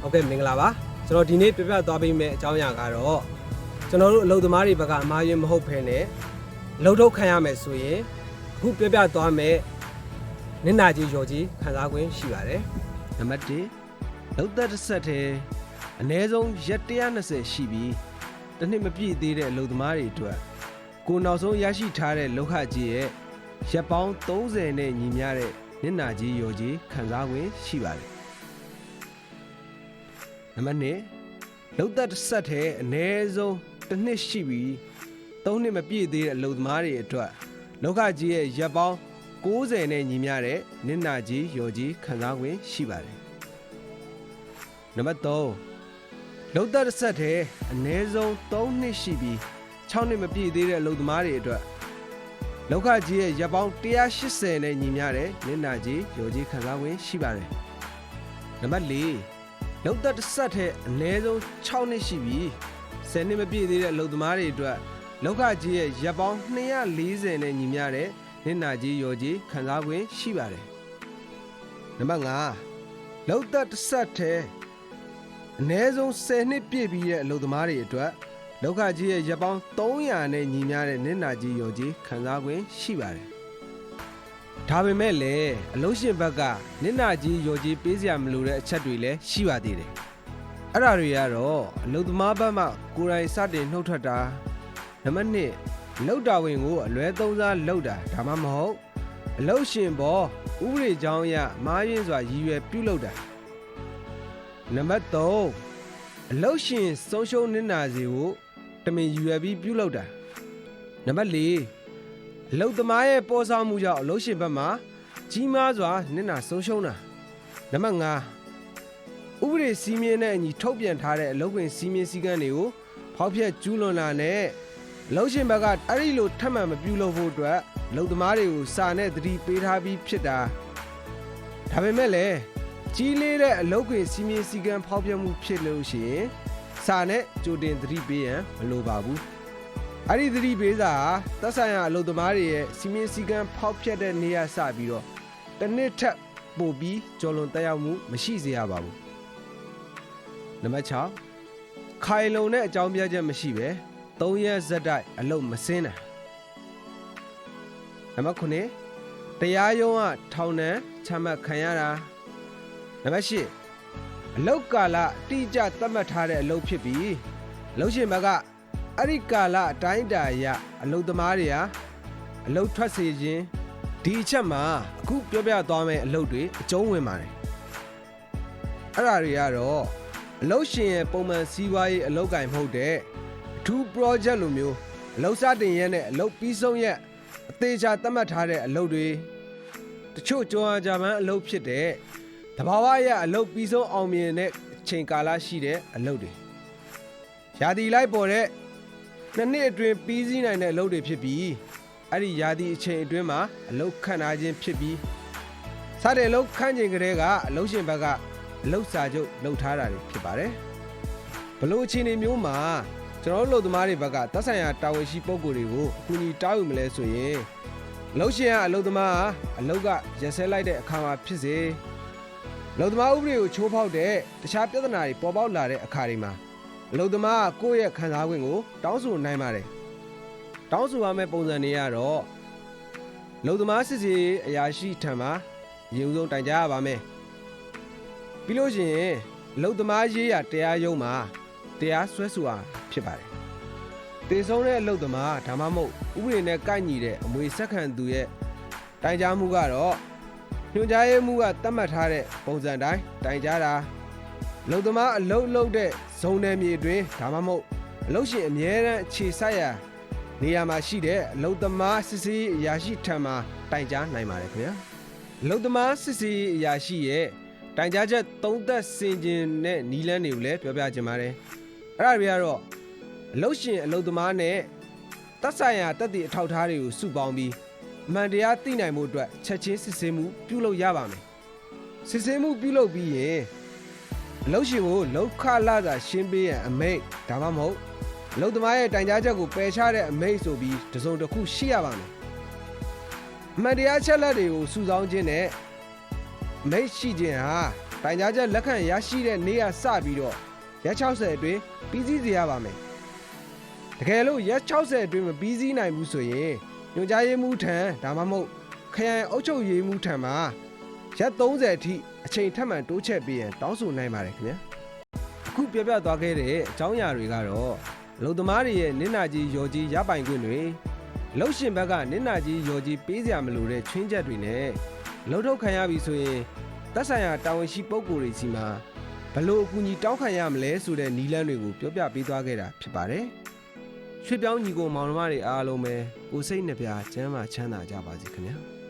ဟုတ်ကဲ့မင်္ဂလာပါကျွန်တော်ဒီနေ့ပြပြသွားပေးမယ့်အကြောင်းအရာကတော့ကျွန်တော်တို့အလုပ်သမားတွေဘက်ကအမှားယွင်းမဟုတ်ဘဲနဲ့အလုပ်ထုတ်ခံရမယ်ဆိုရင်အခုပြပြသွားမယ့်နင့်နာကြီးရော်ကြီးခံစား권ရှိပါတယ် နံပါတ်1လောက်သက်တစ်ဆက်တည်းအ ਨੇ ဆုံးရက်120ရှိပြီးတစ်နှစ်မပြည့်သေးတဲ့အလုပ်သမားတွေအတွက်ကိုနောက်ဆုံးရရှိထားတဲ့လောက်ခကြီးရဲ့ရက်ပေါင်း30နဲ့ညီမျှတဲ့နစ်နာကြီးရော်ကြီးခံစား권ရှိပါတယ် နံပါတ်2လောက်သက်တစ်ဆက်တည်းအ ਨੇ ဆုံးတစ်နှစ်ရှိပြီးသုံးနှစ်မပြည့်သေးတဲ့အလုပ်သမားတွေအတွက်လောက်ခကြီးရဲ့ရက်ပေါင်း60နဲ့ညီမျှတဲ့နစ်နာကြီးရော်ကြီးခံစား권ရှိပါတယ် နံပါတ်3လုံသက်တစ်ဆက်တည်းအ ਨੇ ဆုံး3နှစ်ရှိပြီး6နှစ်မပြည့်သေးတဲ့အလုပ်သမားတွေအတွက်လောက်ခကြီးရဲ့ရပ်ပေါင်း180နဲ့ညီမျှတဲ့နစ်နာကြီးရော်ကြီးခံစား권ရှိပါတယ်နံပါတ်4 လုံသက်တစ်ဆက်တည်းအ ਨੇ ဆုံး6နှစ်ရှိပြီး10နှစ်မပြည့်သေးတဲ့အလုပ်သမားတွေအတွက်လောက်ခကြီးရဲ့ရပ်ပေါင်း240နဲ့ညီမျှတဲ့နစ်နာကြီးရော်ကြီးခံစား권ရှိပါတယ်နံပါတ်5လုံသက်တစ်ဆက်တည်း အ ਨੇ ဆုံး10နှစ်ပြည့်ပြီးတဲ့အလုပ်သမားတွေအတွက်လောက်ခကြီးရဲ့ရပ်ပေါင်း300နဲ့ညီမျှတဲ့နစ်နာကြီးရော်ကြီးခံစား권ရှိပါတယ်။ ဒါပေမဲ့လည်းအလုပ်ရှင်ဘက်ကနစ်နာကြီးရော်ကြီးပေးစရာမလိုတဲ့အချက်တွေလည်းရှိပါသေးတယ်။အဲ့ဒါတွေကတော့အလုပ်သမားဘက်မှကိုယ်တိုင်စတင်နှုတ်ထွက်တာနံပါတ်1လောက်တာဝင်ကိုအလွဲသုံးစားလောက်တာဒါမှမဟုတ်အလုပ်ရှင်ဘောဥပဒေကြောင်းအရမားရင်စွာရည်ရွယ်ပြုလုပ်တာနံပါတ်3အလုတ်ရှင်ဆုံးရှုံးနစ်နာစီကိုတမင်ယူရပြီးပြုလုပ်တာနံပါတ်4 အလုတ်သမားရဲ့ပေါ်ဆောင်မှုကြောင့်အလုတ်ရှင်ဘက်မှကြီးမားစွာနစ်နာဆုံးရှုံးတာနံပါတ်5ဥပဒေစည်းမျဉ်းနဲ့အညီထုတ်ပြန်ထားတဲ့အလုပ်ဝင်စည်းမျဉ်းစည်းကမ်းတွေကိုဖောက်ဖျက်ကျူးလွန်တာနဲ့အလုတ်ရှင်ဘက်ကအဲ့ဒီလိုထပ်မံမပြုလုပ်ဖို့အတွက်အလုတ်သမားတွေကိုစာနဲ့သတိပေးထားပြီးဖြစ်တာဒါပေမဲ့လည်းကြီးလေးတဲ့အလုပ်ခွင်စီမင်းစည်းကမ်းဖောက်ပြမှုဖြစ်လို့ရှိရင်စာနဲ့ကြိုတင်သတိပေးရန်မလိုပါဘူး အဲ့ဒီသတိပေးစာဟာသက်ဆိုင်ရာအလုပ်သမားတွေရဲ့စီမင်းစည်းကမ်းဖောက်ဖျက်တဲ့နေရာစပြီးတော့တစ်နှစ်ထက်ပိုပြီးကြော်လွန်တက်ရောက်မှုမရှိစေရပါဘူးနံပါတ်6ခိုင်လုံတဲ့အကြောင်းပြချက်မရှိပဲ၃ရက်ဇက်တိုက်အလုပ်မစင်းတာနံပါတ်9တရားရုံးကထောင်ဒဏ်ချမှတ်ခံရတာနံပါတ်၈အလုတ်ကာလအတိအကျသတ်မှတ်ထားတဲ့အလုပ်ဖြစ်ပြီးအလုပ်ရှင်ဘက်က အဲ့ဒီကာလအတိုင်းအတာအရအလုပ်သမားတွေဟာအလုပ်ထွက်စေခြင်းဒီအချက်မှာအခုပြောပြသွားမယ့်အလုပ်တွေအကျုံးဝင်ပါတယ်အဲ့ဒါတွေကတော့အလုပ်ရှင်ရဲ့ပုံမှန်စီးပွားရေးအလုပ်ကင်မဟုတ်တဲ့အထူး project လိုမျိုးအလုပ်စတင်ရက်နဲ့အလုပ်ပြီးဆုံးရက်အသေးချာသတ်မှတ်ထားတဲ့အလုပ်တွေတချို့ကြောအားကြမ်းအလုပ်ဖြစ်တဲ့တဘာဝရအလုပ်ပြီးဆုံးအောင်မြင်တဲ့အချိန်ကာလရှိတဲ့အလုပ်တွေရာသီလိုက်ပေါ်တဲ့ နှစ်နှစ်အတွင်းပြီးစီးနိုင်တဲ့အလုပ်တွေဖြစ်ပြီးအဲ့ဒီရာသီအချိန်အတွင်းမှာအလုပ်ခန့်ထားခြင်းဖြစ်ပြီးစတဲ့အလုပ်ခန့်ချိန်ကလေးကအလုပ်ရှင်ဘက်ကအလုပ်စာချုပ်လုပ်ထားတာတွေဖြစ်ပါတယ်ဘလို့အခြေအနေမျိုးမှာကျွန်တော်တို့လုပ်သမားတွေဘက်ကသက်ဆိုင်ရာတာဝန်ရှိပုဂ္ဂိုလ်တွေကိုအကူအညီတောင်းယူမလဲဆိုရင်အလုပ်ရှင်ကအလုပ်သမားကအလုပ်ကရက်စဲလိုက်တဲ့အခါမှာဖြစ်စေလုံသမားဥပဒေကိုချိုးဖောက်တဲ့တခြားပြဿနာတွေပေါ်ပေါက်လာတဲ့အခါတွေမှာ အလုံသမားကကိုယ့်ရဲ့ခံစား권ကို တောင်းဆိုနိုင်ပါတယ်။တောင်းဆိုရမယ့်ပုံစံတွေကတော့လုံသမားစစ်စီအရာရှိထံမှာအရင်ဆုံးတိုင်ကြားရပါမယ်။ပြီးလို့ရှိရင်လုံသမားရေးရတရားရုံးမှာတရားစွဲဆိုရဖြစ်ပါတယ်။တည်ဆုံးတဲ့အလုံသမားဒါမှမဟုတ်ဥပဒေနဲ့ကိုက်ညီတဲ့အမွေဆက်ခံသူရဲ့တိုင်ကြားမှုကတော့ညွှန်ကြားရေးမှူးကသတ်မှတ်ထားတဲ့ပုံစံတိုင်းတိုင်ကြားတာ လုံသမားအလုတ်လုတ်တဲ့ဇုံနယ်မြေအတွင်းဒါမှမဟုတ်အလုတ်ရှင်အမြဲတမ်းခြေဆက်ရနေရာမှာရှိတဲ့အလုတ်သမားစစ်စီးအရာရှိထံမှတိုင်ကြားနိုင်ပါတယ်ခင်ဗျာအလုတ်သမားစစ်စီးအရာရှိရဲ့တိုင်ကြားချက်သုံးသက်စင်ကျင်တဲ့နီလန်းတွေကိုလည်းပြောပြချင်ပါတယ်အဲ့ဒါတွေကတော့အလုတ်ရှင်အလုတ်သမားနဲ့သက်ဆိုင်ရာတက်သည့်အထောက်အထားတွေကိုစုပေါင်းပြီးအမှန်တရားသိနိုင်မှုအတွက်ချက်ချင်းစစ်ဆေးမှုပြုလုပ်ရပါမယ်။စစ်ဆေးမှုပြုလုပ်ပြီးရင် အလုပ်ရှင်ကိုလောက်ခလာသာရှင်းပေးရန်အမိန့်ဒါမှမဟုတ်အလုပ်သမားရဲ့တိုင်ကြားချက်ကိုပယ်ချတဲ့အမိန့်ဆိုပြီးတစုံတစ်ခုရှိရပါမယ်။အမှန်တရားချက်လက်တွေကိုစုဆောင်းခြင်းနဲ့အမိန့်ရှိခြင်းဟာတိုင်ကြားချက်လက်ခံရရှိတဲ့နေ့ကစပြီးတော့ရက်60အတွင်းပြီးစီးစေရပါမယ်တကယ်လို့ရက်60အတွင်းမပြီးစီးနိုင်ဘူးဆိုရင်ညွှန်ကြားရေးမှူးထံဒါမှမဟုတ်ခရိုင်အုပ်ချုပ်ရေးမှူးထံမှာ ရက်30အထိအချိန်ထပ်မံတိုးချဲ့ပေးရန်တောင်းဆိုနိုင်ပါတယ်ခင်ဗျာအခုပြပြသွားခဲ့တဲ့အကြောင်းအရာတွေကတော့အလုံသမားတွေရဲ့နင့်နာကြီးရော်ကြီးရပိုင်ခွင့်တွေအလုတ်ရှင်ဘက်ကနင့်နာကြီးရော်ကြီးပေးစရာမလိုတဲ့ချွင်းချက်တွေနဲ့အလုတ်ထုတ်ခံရပြီဆိုရင်သက်ဆိုင်ရာတာဝန်ရှိပုဂ္ဂိုလ်တွေစီမှာဘယ်လို့အကူအညီတောင်းခံရမလဲဆိုတဲ့နီလန်းတွေကိုပြောပြပေးသွားခဲ့တာဖြစ်ပါတယ်ရွှေပြောင်းညီကိုမောင်နှမတွေအားလုံးပဲကိုယ်စိတ်နှပြချမ်းသာချမ်းသာကြပါစေခင်ဗျာ